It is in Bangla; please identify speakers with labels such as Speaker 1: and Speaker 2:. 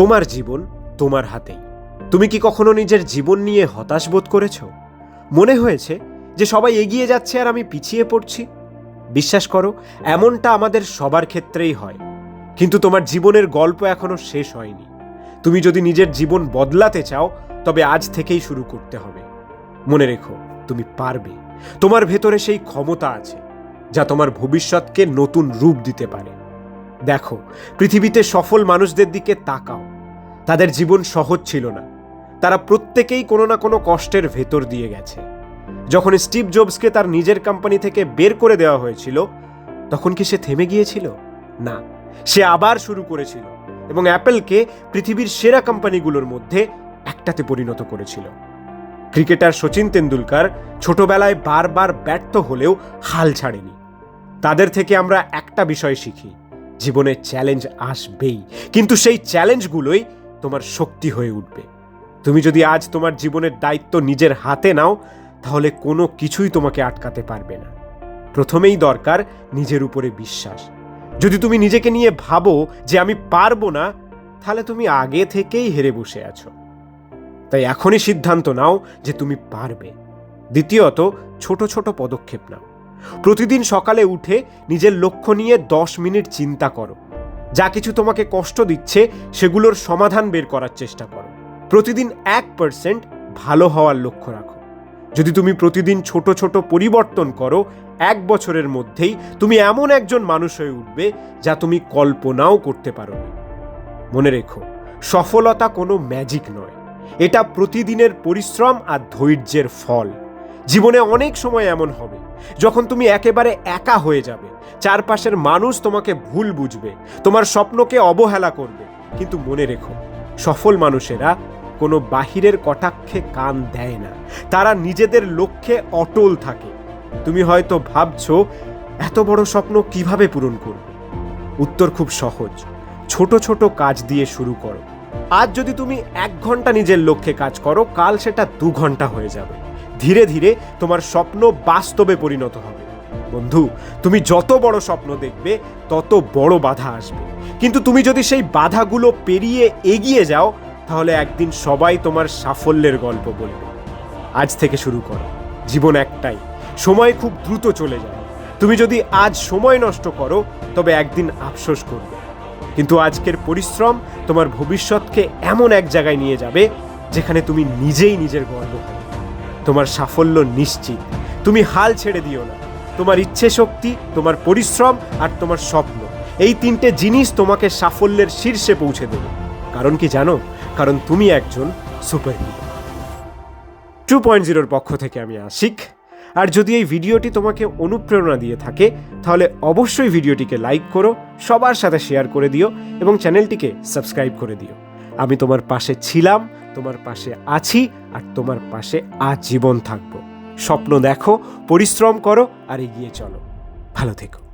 Speaker 1: তোমার জীবন তোমার হাতেই। তুমি কি কখনো নিজের জীবন নিয়ে হতাশ বোধ করেছ? মনে হয়েছে যে সবাই এগিয়ে যাচ্ছে আর আমি পিছিয়ে পড়ছি। বিশ্বাস করো, এমনটা আমাদের সবার ক্ষেত্রেই হয়। কিন্তু তোমার জীবনের গল্প এখনও শেষ হয়নি। তুমি যদি নিজের জীবন বদলাতে চাও, তবে আজ থেকেই শুরু করতে হবে। মনে রেখো, তুমি পারবে। তোমার ভেতরে সেই ক্ষমতা আছে, যা তোমার ভবিষ্যৎকে নতুন রূপ দিতে পারে। দেখো, পৃথিবীতে সফল মানুষদের দিকে তাকাও। তাদের জীবন সহজ ছিল না। তারা প্রত্যেকেই কোনো না কোনো কষ্টের ভেতর দিয়ে গেছে। যখন স্টিভ জবসকে তার নিজের কোম্পানি থেকে বের করে দেওয়া হয়েছিল, তখন কি সে থেমে গিয়েছিল? না, সে আবার শুরু করেছিল এবং অ্যাপেলকে পৃথিবীর সেরা কোম্পানিগুলোর মধ্যে একটাতে পরিণত করেছিল। ক্রিকেটার সচিন তেন্ডুলকার ছোটবেলায় বারবার ব্যর্থ হলেও হাল ছাড়েনি। তাদের থেকে আমরা একটা বিষয় শিখি জীবনে চ্যালেঞ্জ আসবেই। কিন্তু সেই চ্যালেঞ্জগুলোই তোমার শক্তি হয়ে উঠবে। তুমি যদি আজ তোমার জীবনের দায়িত্ব নিজের হাতে নাও, তাহলে কোনো কিছুই তোমাকে আটকাতে পারবে না। প্রথমেই দরকার নিজের উপরে বিশ্বাস। যদি তুমি নিজেকে নিয়ে ভাবো যে আমি পারব না, তাহলে তুমি আগে থেকেই হেরে বসে আছো। তাই এখনই সিদ্ধান্ত নাও যে তুমি পারবে। দ্বিতীয়ত, ছোট ছোট পদক্ষেপ নাও। প্রতিদিন সকালে উঠে নিজের লক্ষ্য নিয়ে দশ মিনিট চিন্তা করো। যা কিছু তোমাকে কষ্ট দিচ্ছে, সেগুলোর সমাধান বের করার চেষ্টা করো। প্রতিদিন এক পার্সেন্ট ভালো হওয়ার লক্ষ্য রাখো। যদি তুমি প্রতিদিন ছোট ছোট পরিবর্তন করো, এক বছরের মধ্যেই তুমি এমন একজন মানুষ হয়ে উঠবে যা তুমি কল্পনাও করতে পারো মনে রেখো, সফলতা কোনো ম্যাজিক নয়। এটা প্রতিদিনের পরিশ্রম আর ধৈর্যের ফল। জীবনে অনেক সময় এমন হবে। যখন তুমি একেবারে একা হয়ে যাবে, চারপাশের মানুষ তোমাকে ভুল বুঝবে, তোমার স্বপ্নকে অবহেলা করবে। কিন্তু মনে রেখো, সফল মানুষেরা কোনো বাহিরের কটাক্ষে কান দেয় না। তারা নিজেদের লক্ষ্যে অটল থাকে। তুমি হয়তো ভাবছ, এত বড় স্বপ্ন কীভাবে পূরণ করবে? উত্তর খুব সহজ, ছোট ছোট কাজ দিয়ে শুরু করো। আজ যদি তুমি এক ঘণ্টা নিজের লক্ষ্যে কাজ করো, কাল সেটা দু ঘণ্টা হয়ে যাবে। ধীরে ধীরে তোমার স্বপ্ন বাস্তবে পরিণত হবে। বন্ধু, তুমি যত বড় স্বপ্ন দেখবে, তত বড় বাধা আসবে। কিন্তু তুমি যদি সেই বাধাগুলো পেরিয়ে এগিয়ে যাও, তাহলে একদিন সবাই তোমার সাফল্যের গল্প বলবে। আজ থেকে শুরু করো। জীবন একটাই। সময় খুব দ্রুত চলে যায়। তুমি যদি আজ সময় নষ্ট করো, তবে একদিন আফসোস করবে। কিন্তু আজকের পরিশ্রম তোমার ভবিষ্যৎকে এমন এক জায়গায় নিয়ে যাবে, যেখানে তুমি নিজেই নিজের গর্ব হবে তোমার সাফল্য নিশ্চিত। তুমি হাল ছেড়ে দিও না। তোমার ইচ্ছে শক্তি তোমার পরিশ্রম আর তোমার স্বপ্ন, এই তিনটে জিনিস তোমাকে সাফল্যের শীর্ষে পৌঁছে দেবে। কারণ কি জানো? কারণ তুমি একজন সুপার হিরো টু পয়েন্ট জিরোর পক্ষ থেকে আমি আশিক। আর যদি এই ভিডিওটি তোমাকে অনুপ্রেরণা দিয়ে থাকে, তাহলে অবশ্যই ভিডিওটিকে লাইক করো, সবার সাথে শেয়ার করে দিও এবং চ্যানেলটিকে সাবস্ক্রাইব করে দিও। আমি তোমার পাশে ছিলাম তোমার পাশে আছি আর তোমার পাশে আজীবন থাকব। স্বপ্ন দেখো, পরিশ্রম করো আর এগিয়ে চলো। ভালো থেকো।